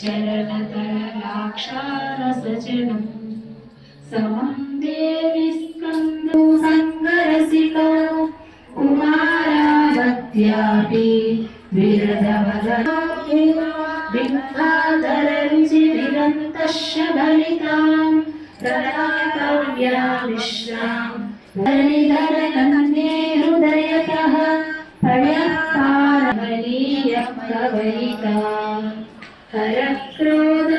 चरणतरलाक्षारसजनम् समं देवि स्कन्दो सङ्गरसिका कुमारावत्यापि तस्य बलिताम् प्रदातव्या विश्राम् हरिधरनन्दे हृदयतः फलपारबलीयः कवयिता हरक्रोधाज्वाला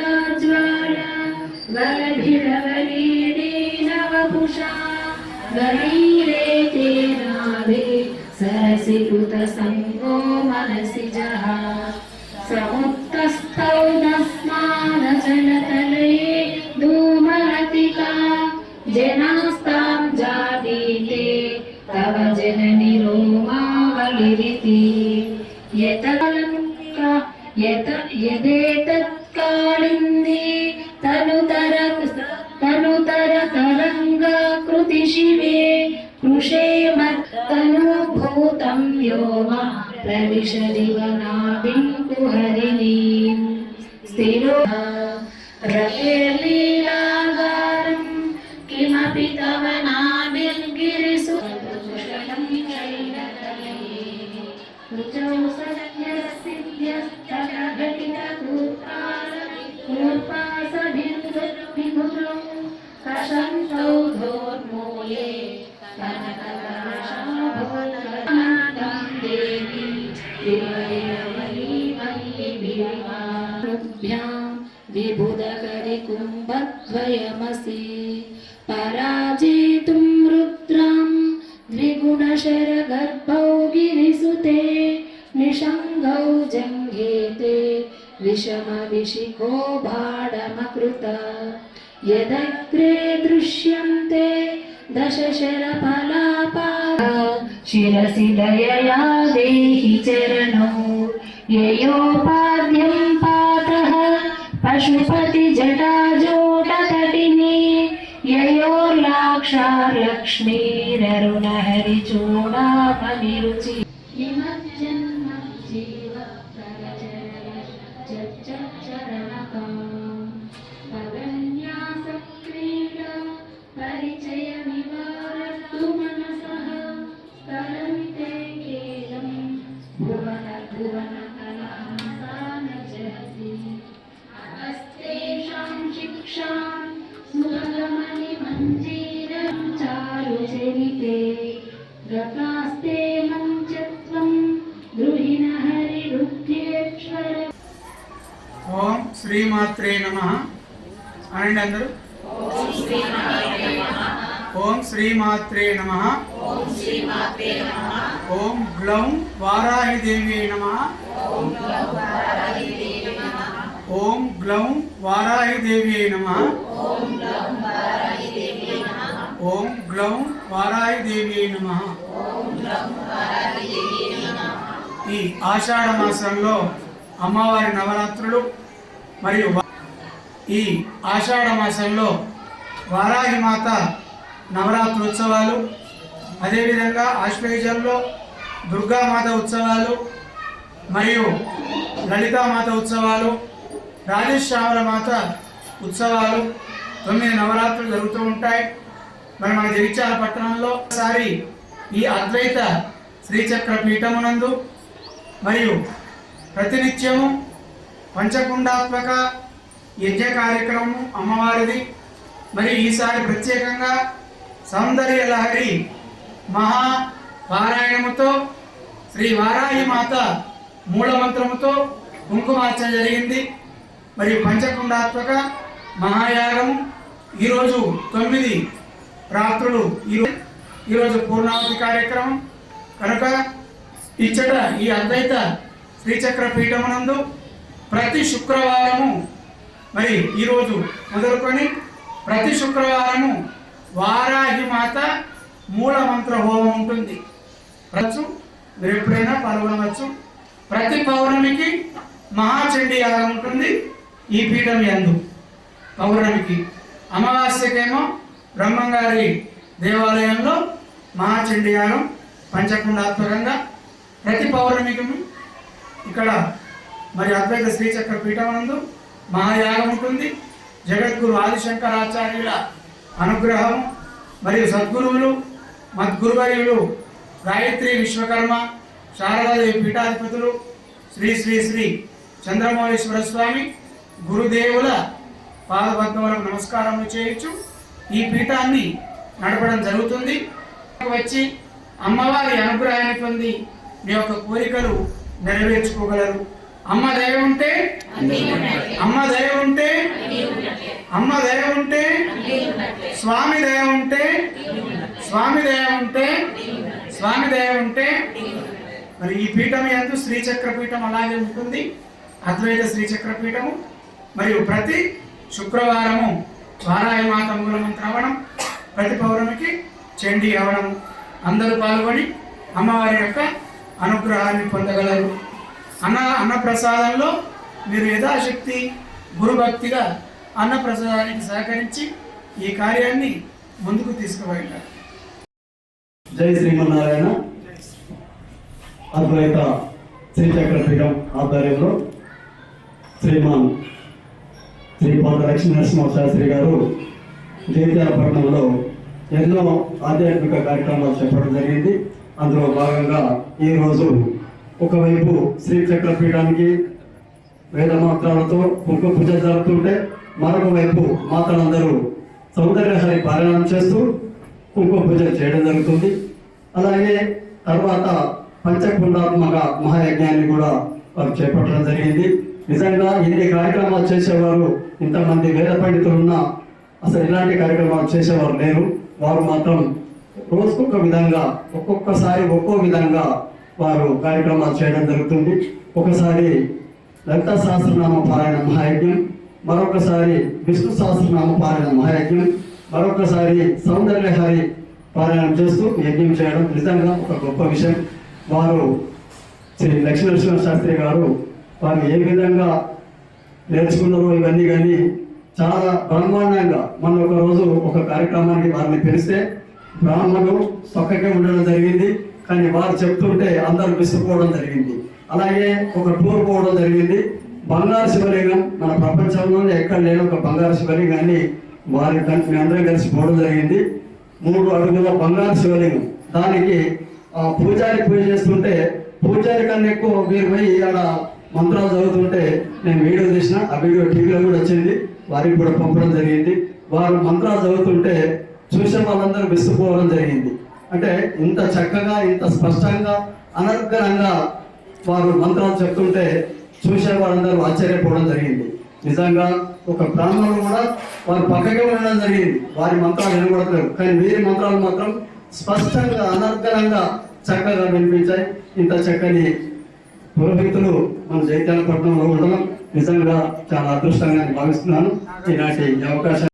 मनसि जहा। समुत्तस्थौ दस्मानजलतलये धूमलतिका जनास्तां जातीते तव जननि रोमावलिरिति यतलङ्क यत यदेतत्कालिन्दी तनुतर तनुतर तरङ्गाकृति शिवे कृषे मत्तनुभूतं व्योम प्रविशदिव प्रविश दिवना विहरिणी स्थिरो विवयवलीमल्लिभिर्वाभ्यां विबुधकरिकुम्भद्वयमसि पराजेतुं रुद्रां द्विगुणशरगर्भौ गिरिसुते निषङ्गौ जङ्घेते विषमविशिखो भाडमकृत यदग्रे दृश्यन्ते दशशरफलापा शिरसि दयया देहि चरणौ ययोपाद्यं पातः పశుపతి జటాజూటతటిని యయోర్లాక్షాలక్ష్మీరరుణ హరిచూడామణి రుచి गतास्ते मञ्चत्वं द्रुहिणहरिरुद्रेश्वर ఓం శ్రీమాత్రే నమ అనండి అందరూ ఓం శ్రీమాత్రే నమ ఓం గ్లౌం వారాహి దేవి నమ ఓం గ్లౌం వారాహి దేవి నమ ఓం గ్లౌం వారాయి దేవి నమ. ఈ ఆషాఢ మాసంలో అమ్మవారి నవరాత్రులు మరియు ఈ ఆషాఢ మాసంలో వారాహి మాత నవరాత్రి ఉత్సవాలు అదేవిధంగా ఆశ్వేజంలో దుర్గామాత ఉత్సవాలు మరియు లలితామాత ఉత్సవాలు రాజశ్యామల మాత ఉత్సవాలు తొమ్మిది నవరాత్రులు జరుగుతూ ఉంటాయి. మరి మన జగిత్యాల పట్టణంలో ఒకసారి ఈ అద్వైత శ్రీచక్ర పీఠమునందు మరియు ప్రతినిత్యము పంచకుండాత్మక యజ్ఞ కార్యక్రమం అమ్మవారిది. మరి ఈసారి ప్రత్యేకంగా సౌందర్య లహరి మహా పారాయణముతో శ్రీ వారాయి మాత మూలమంత్రముతో కుంకుమార్చన జరిగింది. మరియు పంచకుండాత్మక మహాయాగము ఈరోజు తొమ్మిది రాత్రులు ఈరోజు పూర్ణావతి కార్యక్రమం. కనుక ఇచ్చట ఈ అద్వైత శ్రీచక్ర పీఠమునందు ప్రతి శుక్రవారము మరి ఈరోజు మొదలుకొని ప్రతి శుక్రవారము వారాహి మాత మూల మంత్ర హోమం ఉంటుంది. వచ్చు మీరు ఎప్పుడైనా పాల్గొనవచ్చు. ప్రతి పౌర్ణమికి మహాచండీ యాగం ఉంటుంది ఈ పీఠం యందు. పౌర్ణమికి అమావాస్యకేమో బ్రహ్మంగారి దేవాలయంలో మహాచండీయాగం పంచకుండాత్మకంగా ప్రతి పౌర్ణమికి ఇక్కడ మరి అద్వైత శ్రీచక్ర పీఠం నందు మహాయాగం ఉంటుంది. జగద్గురు ఆదిశంకరాచార్యుల అనుగ్రహం మరియు సద్గురువులు మద్గురువర్యులు గాయత్రి విశ్వకర్మ శారదాదేవి పీఠాధిపతులు శ్రీ శ్రీ శ్రీ చంద్రమౌళేశ్వర స్వామి గురుదేవుల పాదపద్మములకు నమస్కారం చేయొచ్చు ఈ పీఠాన్ని నడపడం జరుగుతుంది. వచ్చి అమ్మవారి అనుగ్రహాన్ని పొంది మీ యొక్క కోరికలు నెరవేర్చుకోగలరు. అమ్మ దయ ఉంటే అమ్మ దయ ఉంటే అమ్మ దయ ఉంటే స్వామి దయ ఉంటే స్వామి దయ ఉంటే స్వామి దయ ఉంటే మరి ఈ పీఠం ఎందు శ్రీచక్ర పీఠం అలాగే ఉంటుంది. అద్వైత శ్రీచక్ర పీఠము మరియు ప్రతి శుక్రవారము వారాయమాత మూలమంత్ర అవ్వడం ప్రతి పౌర్ణమికి చెండి అవడం అందరూ పాల్గొని అమ్మవారి యొక్క అనుగ్రహాన్ని పొందగలరు. అన్న అన్నప్రసాదంలో మీరు యథాశక్తి గురుభక్తిగా అన్నప్రసాదానికి సహకరించి ఈ కార్యాన్ని ముందుకు తీసుకువెళ్ళారు జై శ్రీమన్నారాయణ. అద్వైత శ్రీచక్ర పీఠం ఆధ్వర్యంలో శ్రీమాన్ శ్రీ పాద లక్ష్మీ నరసింహ శాస్త్రి గారు జగిత్యాలపట్నంలో ఎన్నో ఆధ్యాత్మిక కార్యక్రమాలు చెప్పడం జరిగింది. అందులో భాగంగా ఈరోజు ఒకవైపు శ్రీచక్ర పీఠానికి వేదమాత్రాలతో కుంకుమ పూజ జరుగుతుంటే మరొక వైపు మాతలందరూ సౌందర్యహరి పారాయణం చేస్తూ కుంకుమ పూజ చేయడం జరుగుతుంది. అలాగే తర్వాత పంచకుండాత్మక మహాయజ్ఞాన్ని కూడా వారు చేపట్టడం జరిగింది. నిజంగా ఇన్ని కార్యక్రమాలు చేసేవారు? ఇంతమంది వేద పండితులు ఉన్నా అసలు ఇలాంటి కార్యక్రమాలు చేసేవారు లేరు. వారు మాత్రం రోజుకొక విధంగా ఒక్కొక్కసారి ఒక్కో విధంగా వారు కార్యక్రమాలు చేయడం జరుగుతుంది. ఒకసారి లలిత సహస్రనామ పారాయణ మహాయజ్ఞం మరొకసారి విష్ణు సహస్రనామ పారాయణ మహాయజ్ఞం మరొకసారి సౌందర్యహరి పారాయణం చేస్తూ యజ్ఞం చేయడం నిజంగా ఒక గొప్ప విషయం. వారు శ్రీ లక్ష్మీ లక్ష్మీనరసింహ శాస్త్రి గారు వారు ఏ విధంగా నేర్చుకున్నారో ఇవన్నీ కానీ చాలా బ్రహ్మాండంగా. మొన్న ఒక రోజు ఒక కార్యక్రమానికి వారిని పిలిస్తే బ్రాహ్మణులు చక్కగా ఉండడం జరిగింది. కానీ వారు చెప్తుంటే అందరూ విసిపోవడం జరిగింది. అలాగే ఒక టూర్ పోవడం జరిగింది. బంగారు శివలింగం మన ప్రపంచంలోనే ఎక్కడ లేని ఒక బంగారు శివలింగాన్ని వారి కంటిని అందరూ అందరం కలిసి పోవడం జరిగింది. మూడు అడుగుల బంగారు శివలింగం. దానికి ఆ పూజారి పూజ చేస్తుంటే పూజారి కన్నా ఎక్కువ మీరు పోయి ఆడ మంత్రాలు చదువుతుంటే నేను వీడియో తీసిన ఆ వీడియో టీవీలో కూడా వచ్చింది. వారికి కూడా పంపడం జరిగింది. వారు మంత్రాలు చదువుతుంటే చూసే వాళ్ళందరూ విసిపోవడం జరిగింది. అంటే ఇంత చక్కగా ఇంత స్పష్టంగా అనర్గళంగా వారు మంత్రాలు చెప్తుంటే చూసే వాళ్ళందరూ ఆశ్చర్యపోవడం జరిగింది. నిజంగా ఒక బ్రాహ్మణులు కూడా వారు పక్కకే ఉండడం జరిగింది. వారి మంత్రాలు వినకూడదు కానీ వీరి మంత్రాలు మాత్రం స్పష్టంగా అనర్గళంగా చక్కగా వినిపించాయి. ఇంత చక్కని పురోహితులు మన జైత్యాలపట్నంలో ఉండడం నిజంగా చాలా అదృష్టంగా భావిస్తున్నాను. ఇలాంటి అవకాశం